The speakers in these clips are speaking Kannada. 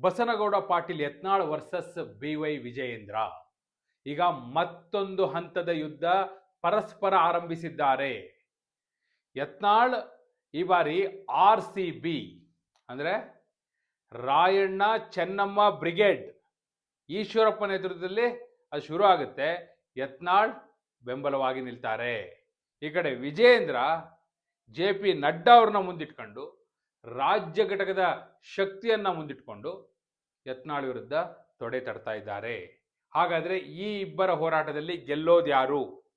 Basanagouda Patil Yatnal versus B Y Vijayendra. ಈಗ ಮತ್ತೊಂದು ಹಂತದ ಯುದ್ಧ ಪರಸ್ಪರ ಆರಂಭಿಸಿದ್ದಾರೆ. ಯತ್ನಾಳ್ ಈ ಬಾರಿ ಆರ್ ಸಿ ಬಿ, ಅಂದರೆ ರಾಯಣ್ಣ ಚೆನ್ನಮ್ಮ ಬ್ರಿಗೇಡ್ ಈಶ್ವರಪ್ಪ ನೇತೃತ್ವದಲ್ಲಿ ಅದು ಶುರು ಆಗುತ್ತೆ. ಯತ್ನಾಳ್ ಬೆಂಬಲವಾಗಿ ನಿಲ್ತಾರೆ. ಈ ಕಡೆ ವಿಜೇಂದ್ರ ಜೆ ಪಿ ನಡ್ಡಾ ಅವ್ರನ್ನ ಮುಂದಿಟ್ಕೊಂಡು ರಾಜ್ಯ ಘಟಕದ ಶಕ್ತಿಯನ್ನು ಮುಂದಿಟ್ಕೊಂಡು ಯತ್ನಾಳ್ ವಿರುದ್ಧ ತೊಡೆ ತಡ್ತಾ ಇದ್ದಾರೆ. ಹಾಗಾದರೆ ಈ ಇಬ್ಬರ ಹೋರಾಟದಲ್ಲಿ ಗೆಲ್ಲೋದು ಯಾರು?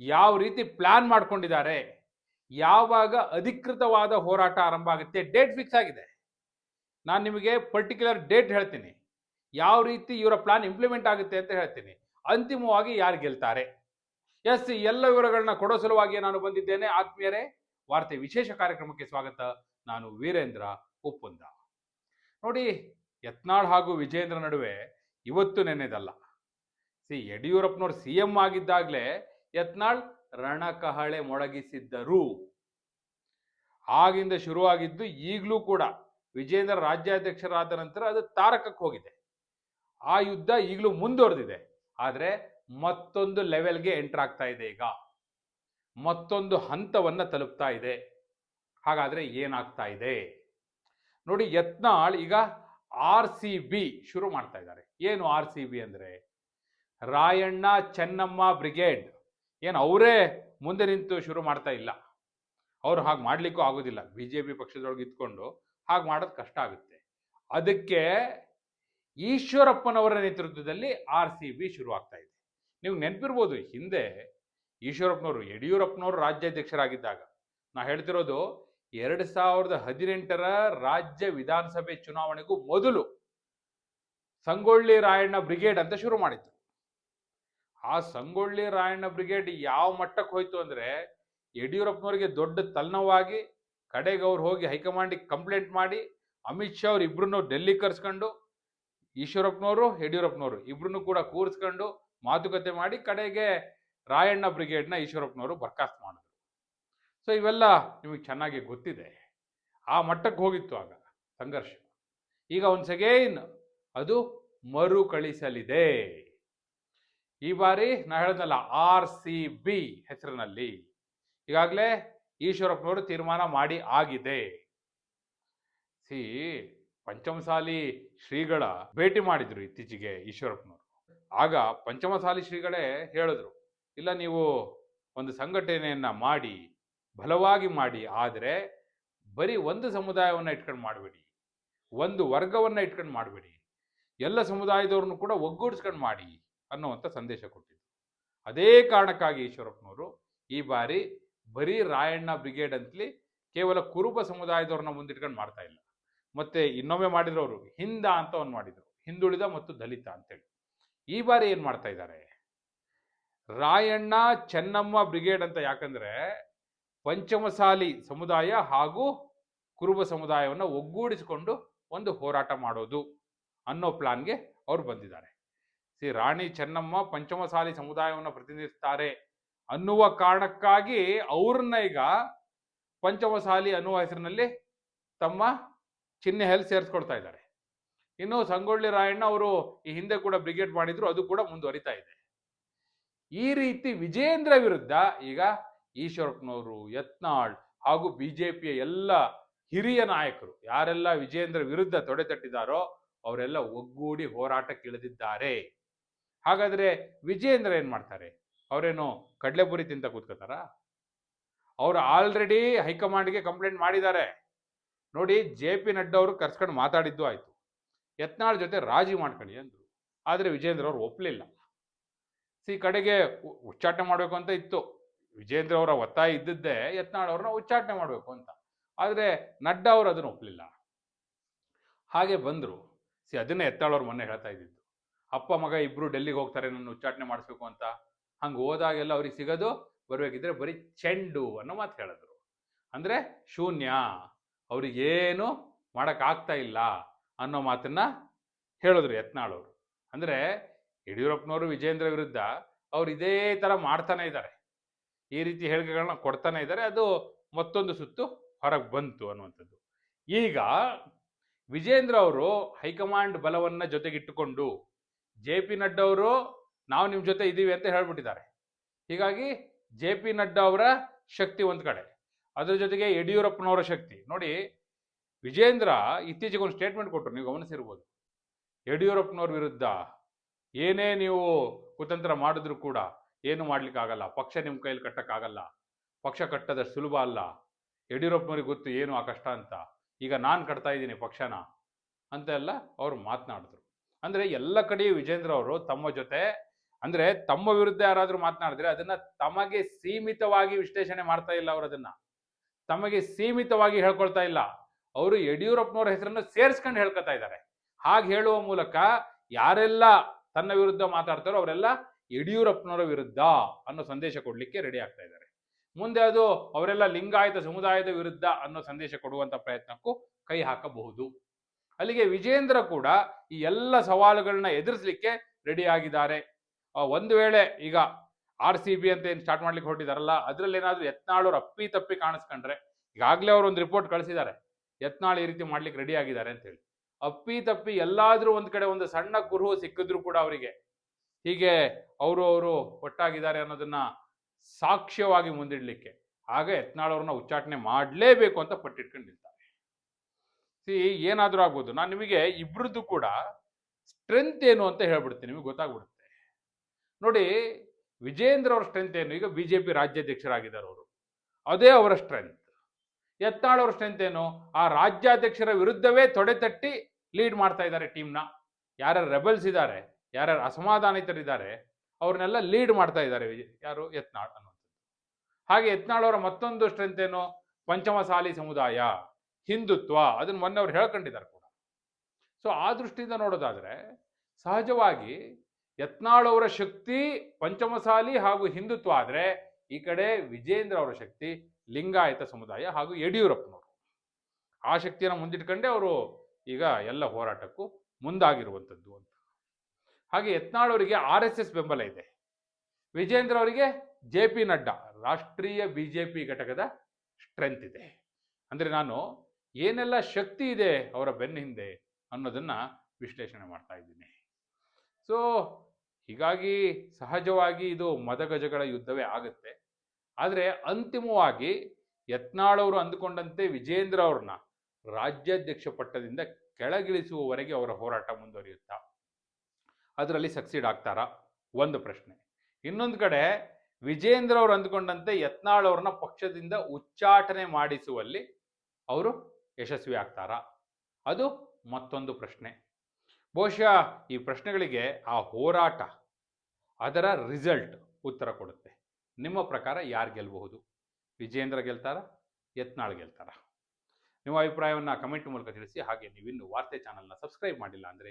ಯಾವ ರೀತಿ ಪ್ಲಾನ್ ಮಾಡ್ಕೊಂಡಿದ್ದಾರೆ? ಯಾವಾಗ ಅಧಿಕೃತವಾದ ಹೋರಾಟ ಆರಂಭ ಆಗುತ್ತೆ? ಡೇಟ್ ಫಿಕ್ಸ್ ಆಗಿದೆ. ನಾನು ನಿಮಗೆ ಪರ್ಟಿಕ್ಯುಲರ್ ಡೇಟ್ ಹೇಳ್ತೀನಿ. ಯಾವ ರೀತಿ ಇವರ ಪ್ಲಾನ್ ಇಂಪ್ಲಿಮೆಂಟ್ ಆಗುತ್ತೆ ಅಂತ ಹೇಳ್ತೀನಿ. ಅಂತಿಮವಾಗಿ ಯಾರು ಗೆಲ್ತಾರೆ? ಎಸ್ ಎಲ್ಲ ವಿವರಗಳನ್ನ ಕೊಡೋ ಸಲುವಾಗಿ ನಾನು ಬಂದಿದ್ದೇನೆ. ಆತ್ಮೀಯರೇ, ವಾರ್ತೆ ವಿಶೇಷ ಕಾರ್ಯಕ್ರಮಕ್ಕೆ ಸ್ವಾಗತ. ನಾನು ವೀರೇಂದ್ರ ಉಪ್ಪುಂದ ನೋಡಿ, ಯತ್ನಾಳ್ ಹಾಗೂ ವಿಜೇಂದ್ರ ನಡುವೆ ಇವತ್ತು ನೆನೆದಲ್ಲ. ಸಿ, ಯಡಿಯೂರಪ್ಪನವ್ರು ಸಿ ಎಂ ಆಗಿದ್ದಾಗಲೇ ಯತ್ನಾಳ್ ರಣಕಹಳೆ ಮೊಳಗಿಸಿದ್ದರು. ಆಗಿಂದ ಶುರುವಾಗಿದ್ದು ಈಗಲೂ ಕೂಡ ವಿಜೇಂದ್ರ ರಾಜ್ಯಾಧ್ಯಕ್ಷರಾದ ನಂತರ ಅದು ತಾರಕಕ್ಕೆ ಹೋಗಿದೆ. ಆ ಯುದ್ಧ ಈಗಲೂ ಮುಂದುವರೆದಿದೆ. ಆದರೆ ಮತ್ತೊಂದು ಲೆವೆಲ್ಗೆ ಎಂಟರ್ ಆಗ್ತಾ ಇದೆ ಈಗ. ಮತ್ತೊಂದು ಹಂತವನ್ನ ತಲುಪ್ತಾ ಇದೆ. ಹಾಗಾದ್ರೆ ಏನಾಗ್ತಾ ಇದೆ? ನೋಡಿ, ಯತ್ನಾಳ್ ಈಗ ಆರ್ ಸಿ ಬಿ ಶುರು ಮಾಡ್ತಾ ಇದ್ದಾರೆ. ಏನು ಆರ್ ಸಿ ಬಿ ಅಂದರೆ? ರಾಯಣ್ಣ ಚೆನ್ನಮ್ಮ ಬ್ರಿಗೇಡ್. ಏನು ಅವರೇ ಮುಂದೆ ನಿಂತು ಶುರು ಮಾಡ್ತಾ ಇಲ್ಲ. ಅವ್ರು ಹಾಗೆ ಮಾಡಲಿಕ್ಕೂ ಆಗೋದಿಲ್ಲ. ಬಿ ಜೆ ಪಿ ಪಕ್ಷದೊಳಗೆ ಇದ್ಕೊಂಡು ಹಾಗೆ ಮಾಡೋದು ಕಷ್ಟ ಆಗುತ್ತೆ. ಅದಕ್ಕೆ ಈಶ್ವರಪ್ಪನವರ ನೇತೃತ್ವದಲ್ಲಿ ಆರ್ ಸಿ ಬಿ ಶುರು ಆಗ್ತಾ ಇದೆ. ನೀವು ನೆನಪಿರ್ಬೋದು, ಹಿಂದೆ ಈಶ್ವರಪ್ಪನವರು, ಯಡಿಯೂರಪ್ಪನವರು ರಾಜ್ಯಾಧ್ಯಕ್ಷರಾಗಿದ್ದಾಗ. ನಾ ಹೇಳ್ತಿರೋದು ಎರಡು ಸಾವಿರದ ಹದಿನೆಂಟರ ರಾಜ್ಯ ವಿಧಾನಸಭೆ ಚುನಾವಣೆಗೂ ಮೊದಲು ಸಂಗೊಳ್ಳಿ ರಾಯಣ್ಣ ಬ್ರಿಗೇಡ್ ಅಂತ ಶುರು ಮಾಡಿದ್ರು. ಆ ಸಂಗೊಳ್ಳಿ ರಾಯಣ್ಣ ಬ್ರಿಗೇಡ್ ಯಾವ ಮಟ್ಟಕ್ಕೆ ಹೋಯ್ತು ಅಂದ್ರೆ ಯಡಿಯೂರಪ್ಪನವರಿಗೆ ದೊಡ್ಡ ತಲೆನೋವಾಗಿ ಕಡೆಗೆ ಅವ್ರು ಹೋಗಿ ಹೈಕಮಾಂಡಿಗೆ ಕಂಪ್ಲೇಂಟ್ ಮಾಡಿ ಅಮಿತ್ ಶಾ ಅವ್ರು ಇಬ್ರು ಡೆಲ್ಲಿ ಕರ್ಸ್ಕೊಂಡು ಈಶ್ವರಪ್ಪನವರು ಯಡಿಯೂರಪ್ಪನವರು ಇಬ್ರು ಕೂಡ ಕೂರಿಸ್ಕೊಂಡು ಮಾತುಕತೆ ಮಾಡಿ ಕಡೆಗೆ ರಾಯಣ್ಣ ಬ್ರಿಗೇಡ್ನ ಈಶ್ವರಪ್ಪನವರು ಬರ್ಖಾಸ್ತು ಮಾಡಿದ್ರು. ಸೊ ಇವೆಲ್ಲ ನಿಮಗೆ ಚೆನ್ನಾಗಿ ಗೊತ್ತಿದೆ. ಆ ಮಟ್ಟಕ್ಕೆ ಹೋಗಿತ್ತು ಆಗ ಸಂಘರ್ಷ. ಈಗ ಒನ್ಸ್ ಅಗೇನ್ ಅದು ಮರುಕಳಿಸಲಿದೆ. ಈ ಬಾರಿ ನಾ ಹೇಳ್ದಲ್ಲ ಆರ್ ಸಿ ಬಿ ಹೆಸರಿನಲ್ಲಿ. ಈಗಾಗಲೇ ಈಶ್ವರಪ್ಪನವರು ತೀರ್ಮಾನ ಮಾಡಿ ಆಗಿದೆ. ಸಿ, ಪಂಚಮಸಾಲಿ ಶ್ರೀಗಳ ಭೇಟಿ ಮಾಡಿದ್ರು ಇತ್ತೀಚೆಗೆ ಈಶ್ವರಪ್ಪನವರು. ಆಗ ಪಂಚಮಸಾಲಿ ಶ್ರೀಗಳೇ ಹೇಳಿದ್ರು, ಇಲ್ಲ, ನೀವು ಒಂದು ಸಂಘಟನೆಯನ್ನ ಮಾಡಿ ಬಲವಾಗಿ ಮಾಡಿ, ಆದರೆ ಬರೀ ಒಂದು ಸಮುದಾಯವನ್ನು ಇಟ್ಕೊಂಡು ಮಾಡಬೇಡಿ. ಒಂದು ವರ್ಗವನ್ನು ಇಟ್ಕೊಂಡು ಮಾಡಬೇಡಿ. ಎಲ್ಲ ಸಮುದಾಯದವ್ರನ್ನು ಕೂಡ ಒಗ್ಗೂಡಿಸ್ಕೊಂಡು ಮಾಡಿ ಅನ್ನುವಂಥ ಸಂದೇಶ ಕೊಟ್ಟಿದ್ರು ಅದೇ ಕಾರಣಕ್ಕಾಗಿ ಈಶ್ವರಪ್ಪನವರು ಈ ಬಾರಿ ಬರೀ ರಾಯಣ್ಣ ಬ್ರಿಗೇಡ್ ಅಂತಲಿ ಕೇವಲ ಕುರುಬ ಸಮುದಾಯದವ್ರನ್ನ ಮುಂದಿಟ್ಕೊಂಡು ಮಾಡ್ತಾ ಇಲ್ಲ. ಮತ್ತೆ ಇನ್ನೊಮ್ಮೆ ಮಾಡಿದ್ರು ಅವರು, ಹಿಂದ ಅಂತ ಒಂದು ಮಾಡಿದ್ರು, ಹಿಂದುಳಿದ ಮತ್ತು ದಲಿತ ಅಂತೇಳಿ. ಈ ಬಾರಿ ಏನು ಮಾಡ್ತಾ ಇದ್ದಾರೆ? ರಾಯಣ್ಣ, ಚೆನ್ನಮ್ಮ ಬ್ರಿಗೇಡ್ ಅಂತ ಯಾಕಂದ್ರೆ ಪಂಚಮಸಾಲಿ ಸಮುದಾಯ ಹಾಗೂ ಕುರುಬ ಸಮುದಾಯವನ್ನು ಒಗ್ಗೂಡಿಸಿಕೊಂಡು ಒಂದು ಹೋರಾಟ ಮಾಡೋದು ಅನ್ನೋ ಪ್ಲಾನ್ಗೆ ಅವ್ರು ಬಂದಿದ್ದಾರೆ. ಸಿ ರಾಣಿ ಚೆನ್ನಮ್ಮ ಪಂಚಮಸಾಲಿ ಸಮುದಾಯವನ್ನು ಪ್ರತಿನಿಧಿಸ್ತಾರೆ ಅನ್ನುವ ಕಾರಣಕ್ಕಾಗಿ ಅವ್ರನ್ನ ಈಗ ಪಂಚಮಸಾಲಿ ಅನ್ನುವ ಹೆಸರಿನಲ್ಲಿ ತಮ್ಮ ಹೆಲ್ ಸೇರಿಸ್ಕೊಳ್ತಾ ಇದ್ದಾರೆ. ಇನ್ನು ಸಂಗೊಳ್ಳಿ ರಾಯಣ್ಣ ಅವರು ಈ ಹಿಂದೆ ಕೂಡ ಬ್ರಿಗೇಡ್ ಮಾಡಿದ್ರು, ಅದು ಕೂಡ ಮುಂದುವರಿತಾ ಇದೆ. ಈ ರೀತಿ ವಿಜೇಂದ್ರ ವಿರುದ್ಧ ಈಗ ಈಶ್ವರಪ್ಪನವರು, ಯತ್ನಾಳ್ ಹಾಗೂ ಬಿಜೆಪಿಯ ಎಲ್ಲ ಹಿರಿಯ ನಾಯಕರು, ಯಾರೆಲ್ಲ ವಿಜೇಂದ್ರ ವಿರುದ್ಧ ತೊಡೆ ತಟ್ಟಿದಾರೋ ಅವರೆಲ್ಲ ಒಗ್ಗೂಡಿ ಹೋರಾಟಕ್ಕೆ ಇಳಿದಿದ್ದಾರೆ ಹಾಗಾದ್ರೆ ವಿಜೇಂದ್ರ ಏನ್ ಮಾಡ್ತಾರೆ? ಅವರೇನು ಕಡ್ಲೆಪುರಿ ತಿಂತ ಕೂತ್ಕೋತಾರ? ಅವರು ಆಲ್ರೆಡಿ ಹೈಕಮಾಂಡ್ಗೆ ಕಂಪ್ಲೇಂಟ್ ಮಾಡಿದ್ದಾರೆ. ನೋಡಿ, ಜೆ ಪಿ ನಡ್ಡಾ ಅವರು ಕರ್ಸ್ಕೊಂಡು ಮಾತಾಡಿದ್ದು ಆಯ್ತು. ಯತ್ನಾಳ್ ಜೊತೆ ರಾಜಿ ಮಾಡ್ಕೊಳ್ಳಿ ಅಂದರು. ಆದರೆ ವಿಜೇಂದ್ರ ಅವರು ಒಪ್ಪಲಿಲ್ಲ ಸಿ, ಕಡೆಗೆ ಉಚ್ಚಾಟನೆ ಮಾಡಬೇಕು ಅಂತ ಇತ್ತು. ವಿಜೇಂದ್ರ ಅವರ ಒತ್ತಾಯ ಇದ್ದದ್ದೇ ಯತ್ನಾಳ್ ಅವ್ರನ್ನ ಉಚ್ಚಾಟನೆ ಮಾಡಬೇಕು ಅಂತ. ಆದರೆ ನಡ್ಡಾ ಅವರು ಅದನ್ನು ಒಪ್ಪಲಿಲ್ಲ ಹಾಗೆ ಬಂದರು. ಸಿ, ಅದನ್ನ ಯತ್ನಾಳ್ ಮೊನ್ನೆ ಹೇಳ್ತಾ ಇದ್ದಿದ್ದು. ಅಪ್ಪ ಮಗ ಇಬ್ರು ಡೆಲ್ಲಿಗೆ ಹೋಗ್ತಾರೆ, ನನ್ನ ಉಚ್ಚಾಟನೆ ಮಾಡಿಸ್ಬೇಕು ಅಂತ. ಹಂಗೆ ಹೋದಾಗೆಲ್ಲ ಅವ್ರಿಗೆ ಸಿಗೋದು, ಬರ್ಬೇಕಿದ್ರೆ ಬರೀ ಚೆಂಡು ಅನ್ನೋ ಮಾತು ಹೇಳಿದ್ರು. ಅಂದ್ರೆ ಶೂನ್ಯ, ಅವ್ರಿಗೇನು ಮಾಡೋಕ್ಕಾಗ್ತಾ ಇಲ್ಲ ಅನ್ನೋ ಮಾತನ್ನ ಹೇಳಿದ್ರು ಯತ್ನಾಳ್ ಅವರು. ಅಂದ್ರೆ ಯಡಿಯೂರಪ್ಪನವರು ವಿಜೇಂದ್ರ ವಿರುದ್ಧ ಅವ್ರು ಇದೇ ತರ ಮಾಡ್ತಾನೆ ಇದ್ದಾರೆ. ಈ ರೀತಿ ಹೇಳಿಕೆಗಳನ್ನ ಕೊಡ್ತಾನೆ ಇದ್ದಾರೆ, ಅದು ಮತ್ತೊಂದು ಸುತ್ತು ಹೊರಗೆ ಬಂತು ಅನ್ನುವಂಥದ್ದು. ಈಗ ವಿಜೇಂದ್ರ ಅವರು ಹೈಕಮಾಂಡ್ ಬಲವನ್ನ ಜೊತೆಗಿಟ್ಟುಕೊಂಡು, ಜೆ ಪಿ ನಡ್ಡಾ ಅವರು, ನಾವು ನಿಮ್ಮ ಜೊತೆ ಇದ್ದೀವಿ ಅಂತ ಹೇಳ್ಬಿಟ್ಟಿದ್ದಾರೆ. ಹೀಗಾಗಿ ಜೆ ಪಿ ನಡ್ಡಾ ಅವರ ಶಕ್ತಿ ಒಂದು ಕಡೆ, ಅದರ ಜೊತೆಗೆ ಯಡಿಯೂರಪ್ಪನವರ ಶಕ್ತಿ. ನೋಡಿ, ವಿಜೇಂದ್ರ ಇತ್ತೀಚೆಗೆ ಒಂದು ಸ್ಟೇಟ್ಮೆಂಟ್ ಕೊಟ್ಟರು ನೀವು ಗಮನಿಸಿರ್ಬೋದು. ಯಡಿಯೂರಪ್ಪನವ್ರ ವಿರುದ್ಧ ಏನೇ ನೀವು ಕುತಂತ್ರ ಮಾಡಿದ್ರು ಕೂಡ ಏನು ಮಾಡ್ಲಿಕ್ಕಾಗಲ್ಲ, ಪಕ್ಷ ನಿಮ್ಮ ಕೈಯಲ್ಲಿ ಕಟ್ಟಕ್ಕಾಗಲ್ಲ, ಪಕ್ಷ ಕಟ್ಟದ ಸುಲಭ ಅಲ್ಲ, ಯಡಿಯೂರಪ್ಪನವ್ರಿಗೆ ಗೊತ್ತು ಏನು ಆ ಕಷ್ಟ ಅಂತ. ಈಗ ನಾನು ಕಟ್ತಾ ಇದ್ದೀನಿ ಪಕ್ಷನ ಅಂತ ಎಲ್ಲ ಅವರು ಮಾತನಾಡಿದ್ರು. ಅಂದ್ರೆ ಎಲ್ಲ ಕಡೆಯೂ ವಿಜೇಂದ್ರ ಅವರು ತಮ್ಮ ಜೊತೆ, ಅಂದ್ರೆ ತಮ್ಮ ವಿರುದ್ಧ ಯಾರಾದ್ರೂ ಮಾತನಾಡಿದ್ರೆ ಅದನ್ನ ತಮಗೆ ಸೀಮಿತವಾಗಿ ವಿಶ್ಲೇಷಣೆ ಮಾಡ್ತಾ ಇಲ್ಲ ಅವರು ಅದನ್ನ. ತಮಗೆ ಸೀಮಿತವಾಗಿ ಹೇಳ್ಕೊಳ್ತಾ ಇಲ್ಲ. ಅವರು ಯಡಿಯೂರಪ್ಪನವ್ರ ಹೆಸರನ್ನು ಸೇರಿಸ್ಕೊಂಡು ಹೇಳ್ಕೊತಾ ಇದ್ದಾರೆ. ಹಾಗೆ ಹೇಳುವ ಮೂಲಕ ಯಾರೆಲ್ಲ ತನ್ನ ವಿರುದ್ಧ ಮಾತಾಡ್ತಾರೋ ಅವರೆಲ್ಲ ಯಡಿಯೂರಪ್ಪನವರ ವಿರುದ್ಧ ಅನ್ನೋ ಸಂದೇಶ ಕೊಡಲಿಕ್ಕೆ ರೆಡಿ ಆಗ್ತಾ ಇದ್ದಾರೆ. ಮುಂದೆ ಅದು ಅವರೆಲ್ಲ ಲಿಂಗಾಯತ ಸಮುದಾಯದ ವಿರುದ್ಧ ಅನ್ನೋ ಸಂದೇಶ ಕೊಡುವಂತ ಪ್ರಯತ್ನಕ್ಕೂ ಕೈ ಹಾಕಬಹುದು. ಅಲ್ಲಿಗೆ ವಿಜೇಂದ್ರ ಕೂಡ ಈ ಎಲ್ಲ ಸವಾಲುಗಳನ್ನ ಎದುರಿಸಲಿಕ್ಕೆ ರೆಡಿ ಆಗಿದ್ದಾರೆ. ಒಂದು ವೇಳೆ ಈಗ ಆರ್ ಸಿ ಬಿ ಅಂತ ಏನು ಸ್ಟಾರ್ಟ್ ಮಾಡ್ಲಿಕ್ಕೆ ಹೊರಟಿದಾರಲ್ಲ, ಅದ್ರಲ್ಲಿ ಏನಾದ್ರು ಯತ್ನಾಳವ್ರು ಅಪ್ಪಿ ತಪ್ಪಿ ಕಾಣಿಸ್ಕೊಂಡ್ರೆ, ಈಗಾಗಲೇ ಅವರು ಒಂದು ರಿಪೋರ್ಟ್ ಕಳಿಸಿದ್ದಾರೆ. ಯತ್ನಾಳ್ ಈ ರೀತಿ ಮಾಡ್ಲಿಕ್ಕೆ ರೆಡಿ ಆಗಿದ್ದಾರೆ ಅಂತ ಹೇಳಿ. ಅಪ್ಪಿ ತಪ್ಪಿ ಎಲ್ಲಾದ್ರೂ ಒಂದ್ ಕಡೆ ಒಂದು ಸಣ್ಣ ಕುರುಹು ಸಿಕ್ಕಿದ್ರು ಕೂಡ ಅವರಿಗೆ ಹೀಗೆ ಅವರು ಅವರು ಒಟ್ಟಾಗಿದ್ದಾರೆ ಅನ್ನೋದನ್ನ ಸಾಕ್ಷ್ಯವಾಗಿ ಮುಂದಿಡಲಿಕ್ಕೆ. ಆಗ ಯತ್ನಾಳವ್ರನ್ನ ಉಚ್ಚಾಟನೆ ಮಾಡಲೇಬೇಕು ಅಂತ ಪಟ್ಟಿಟ್ಕೊಂಡು ನಿಲ್ತಾರೆ ಸಿ, ಏನಾದರೂ ಆಗ್ಬೋದು. ನಾನು ನಿಮಗೆ ಇಬ್ಬರದ್ದು ಕೂಡ ಸ್ಟ್ರೆಂತ್ ಏನು ಅಂತ ಹೇಳ್ಬಿಡ್ತೀನಿ. ನಿಮಗೆ ಗೊತ್ತಾಗ್ಬಿಡುತ್ತೆ. ನೋಡಿ, ವಿಜೇಂದ್ರ ಅವ್ರ ಸ್ಟ್ರೆಂತ್ ಏನು? ಈಗ ಬಿ ಜೆ ಪಿ ರಾಜ್ಯಾಧ್ಯಕ್ಷರಾಗಿದ್ದಾರೆ ಅವರು. ಅದೇ ಅವರ ಸ್ಟ್ರೆಂತ್ ಯತ್ನಾಳ್ ಅವ್ರ ಸ್ಟ್ರೆಂತ್ ಏನು? ಆ ರಾಜ್ಯಾಧ್ಯಕ್ಷರ ವಿರುದ್ಧವೇ ತೊಡೆ ತಟ್ಟಿ ಲೀಡ್ ಮಾಡ್ತಾ ಇದ್ದಾರೆ ಟೀಮ್ನ ಯಾರ್ಯಾರು ರೆಬಲ್ಸ್ ಇದ್ದಾರೆ? ಯಾರ್ಯಾರು ಅಸಮಾಧಾನಿತರಿದ್ದಾರೆ, ಅವ್ರನ್ನೆಲ್ಲ ಲೀಡ್ ಮಾಡ್ತಾ ಇದ್ದಾರೆ ಯಾರು? ಯತ್ನಾಳ್ ಅನ್ನುವಂಥದ್ದು. ಹಾಗೆ ಯತ್ನಾಳ್ ಅವರ ಮತ್ತೊಂದು ಸ್ಟ್ರೆಂತ್ ಏನು? ಪಂಚಮಸಾಲಿ ಸಮುದಾಯ, ಹಿಂದುತ್ವ, ಅದನ್ನ ಮೊನ್ನೆ ಅವ್ರು ಹೇಳ್ಕೊಂಡಿದ್ದಾರೆ ಕೂಡ. ಸೊ ಆ ದೃಷ್ಟಿಯಿಂದ ನೋಡೋದಾದ್ರೆ, ಸಹಜವಾಗಿ ಯತ್ನಾಳ್ ಅವರ ಶಕ್ತಿ ಪಂಚಮಸಾಲಿ ಹಾಗೂ ಹಿಂದುತ್ವ ಆದ್ರೆ, ಈ ಕಡೆ ವಿಜೇಂದ್ರ ಅವರ ಶಕ್ತಿ ಲಿಂಗಾಯತ ಸಮುದಾಯ ಹಾಗೂ ಯಡಿಯೂರಪ್ಪನವರು. ಆ ಶಕ್ತಿಯನ್ನು ಮುಂದಿಟ್ಕೊಂಡೇ ಅವರು ಈಗ ಎಲ್ಲ ಹೋರಾಟಕ್ಕೂ ಮುಂದಾಗಿರುವಂಥದ್ದು ಅಂತ. ಹಾಗೆ ಯತ್ನಾಳ್ ಅವರಿಗೆ ಆರ್ ಎಸ್ ಎಸ್ ಬೆಂಬಲ ಇದೆ. ವಿಜೇಂದ್ರ ಅವರಿಗೆ ಜೆ ಪಿ ನಡ್ಡಾ, ರಾಷ್ಟ್ರೀಯ ಬಿಜೆಪಿ ಘಟಕದ ಸ್ಟ್ರೆಂತ್ ಇದೆ. ಅಂದ್ರೆ ನಾನು ಏನೆಲ್ಲ ಶಕ್ತಿ ಇದೆ ಅವರ ಬೆನ್ನ ಹಿಂದೆ ಅನ್ನೋದನ್ನ ವಿಶ್ಲೇಷಣೆ ಮಾಡ್ತಾ ಇದ್ದೀನಿ. ಸೊ ಹೀಗಾಗಿ ಸಹಜವಾಗಿ ಇದು ಮದಗಜಗಳ ಯುದ್ಧವೇ ಆಗುತ್ತೆ. ಆದರೆ ಅಂತಿಮವಾಗಿ ಯತ್ನಾಳ್ ಅವರು ಅಂದುಕೊಂಡಂತೆ ವಿಜೇಂದ್ರ ಅವ್ರನ್ನ ರಾಜ್ಯಾಧ್ಯಕ್ಷ ಪಟ್ಟದಿಂದ ಕೆಳಗಿಳಿಸುವವರೆಗೆ ಅವರ ಹೋರಾಟ ಮುಂದುವರಿಯುತ್ತಾ ಅದರಲ್ಲಿ ಸಕ್ಸೀಡ್ ಆಗ್ತಾರಾ? ಒಂದು ಪ್ರಶ್ನೆ. ಇನ್ನೊಂದು ಕಡೆ, ವಿಜೇಂದ್ರ ಅವರು ಅಂದುಕೊಂಡಂತೆ ಯತ್ನಾಳ್ ಅವ್ರನ್ನ ಪಕ್ಷದಿಂದ ಉಚ್ಚಾಟನೆ ಮಾಡಿಸುವಲ್ಲಿ ಅವರು ಯಶಸ್ವಿ ಆಗ್ತಾರಾ? ಅದು ಮತ್ತೊಂದು ಪ್ರಶ್ನೆ. ಬಹುಶಃ ಈ ಪ್ರಶ್ನೆಗಳಿಗೆ ಆ ಹೋರಾಟ ಅದರ ರಿಸಲ್ಟ್ ಉತ್ತರ ಕೊಡುತ್ತೆ. ನಿಮ್ಮ ಪ್ರಕಾರ ಯಾರು ಗೆಲ್ಲಬಹುದು ವಿಜೇಂದ್ರ ಗೆಲ್ತಾರ? ಯತ್ನಾಳ್ ಗೆಲ್ತಾರ? ನಿಮ್ಮ ಅಭಿಪ್ರಾಯವನ್ನು ಕಮೆಂಟ್ ಮೂಲಕ ತಿಳಿಸಿ, ಹಾಗೆ ನೀವಿನ್ನು ವಾರ್ತೆ ಚಾನಲ್ನ ಸಬ್ಸ್ಕ್ರೈಬ್ ಮಾಡಿಲ್ಲ ಅಂದರೆ